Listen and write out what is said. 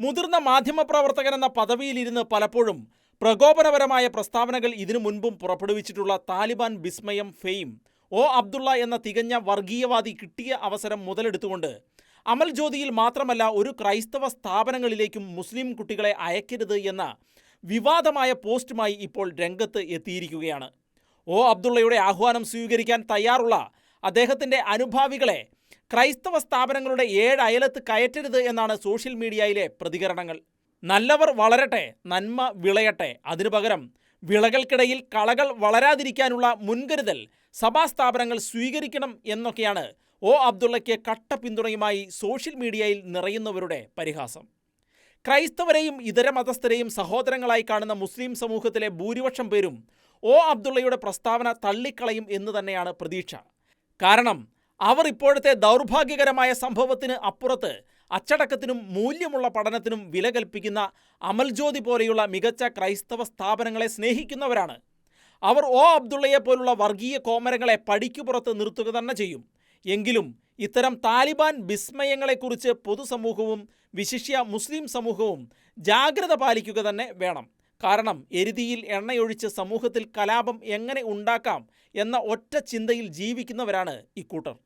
മുതിർന്ന മാധ്യമപ്രവർത്തകൻ എന്ന പദവിയിലിരുന്ന് പലപ്പോഴും പ്രകോപനപരമായ പ്രസ്താവനകൾ ഇതിനു മുൻപും പുറപ്പെടുവിച്ചിട്ടുള്ള താലിബാൻ വിസ്മയം ഫെയിം ഒ അബ്ദുള്ള എന്ന തികഞ്ഞ വർഗീയവാദി കിട്ടിയ അവസരം മുതലെടുത്തുകൊണ്ട് അമൽ ജ്യോതിയിൽ മാത്രമല്ല ഒരു ക്രൈസ്തവ സ്ഥാപനങ്ങളിലേക്കും മുസ്ലിം കുട്ടികളെ അയക്കരുത് എന്ന വിവാദമായ പോസ്റ്റുമായി ഇപ്പോൾ രംഗത്ത് എത്തിയിരിക്കുകയാണ്. ഒ അബ്ദുള്ളയുടെ ആഹ്വാനം സ്വീകരിക്കാൻ തയ്യാറുള്ള അദ്ദേഹത്തിന്റെ അനുഭാവികളെ ക്രൈസ്തവ സ്ഥാപനങ്ങളുടെ ഏഴ് അയലത്ത് കയറ്റരുത് എന്നാണ് സോഷ്യൽ മീഡിയയിലെ പ്രതികരണങ്ങൾ. നല്ലവർ വളരട്ടെ നന്മ വിളയട്ടെ. അതിനു പകരം വിളകൾക്കിടയിൽ കളകൾ വളരാതിരിക്കാനുള്ള മുൻകരുതൽ സഭാ സ്ഥാപനങ്ങൾ സ്വീകരിക്കണം എന്നൊക്കെയാണ് ഒ അബ്ദുള്ളയ്ക്ക് കട്ട പിന്തുണയുമായി സോഷ്യൽ മീഡിയയിൽ നിറയുന്നവരുടെ പരിഹാസം. ക്രൈസ്തവരെയും ഇതര മതസ്ഥരെയും സഹോദരങ്ങളായി കാണുന്ന മുസ്ലിം സമൂഹത്തിലെ ഭൂരിപക്ഷം പേരും ഒ അബ്ദുള്ളയുടെ പ്രസ്താവന തള്ളിക്കളയും എന്ന് തന്നെയാണ് പ്രതീക്ഷ. കാരണം അവർ ഇപ്പോഴത്തെ ദൗർഭാഗ്യകരമായ സംഭവത്തിന് അപ്പുറത്ത് അച്ചടക്കത്തിനും മൂല്യമുള്ള പഠനത്തിനും വില കൽപ്പിക്കുന്ന അമൽജ്യോതി പോലെയുള്ള മികച്ച ക്രൈസ്തവ സ്ഥാപനങ്ങളെ സ്നേഹിക്കുന്നവരാണ്. അവർ ഓ അബ്ദുള്ളയെ പോലുള്ള വർഗീയ കോമരങ്ങളെ പടിക്കുപുറത്ത് നിർത്തുക തന്നെ ചെയ്യും. എങ്കിലും ഇത്തരം താലിബാൻ വിസ്മയങ്ങളെക്കുറിച്ച് പൊതുസമൂഹവും വിശിഷ്യ മുസ്ലിം സമൂഹവും ജാഗ്രത പാലിക്കുക തന്നെ വേണം. കാരണം എരുതിയിൽ എണ്ണയൊഴിച്ച് സമൂഹത്തിൽ കലാപം എങ്ങനെ ഉണ്ടാക്കാം എന്ന ഒറ്റ ചിന്തയിൽ ജീവിക്കുന്നവരാണ് ഇക്കൂട്ടർ.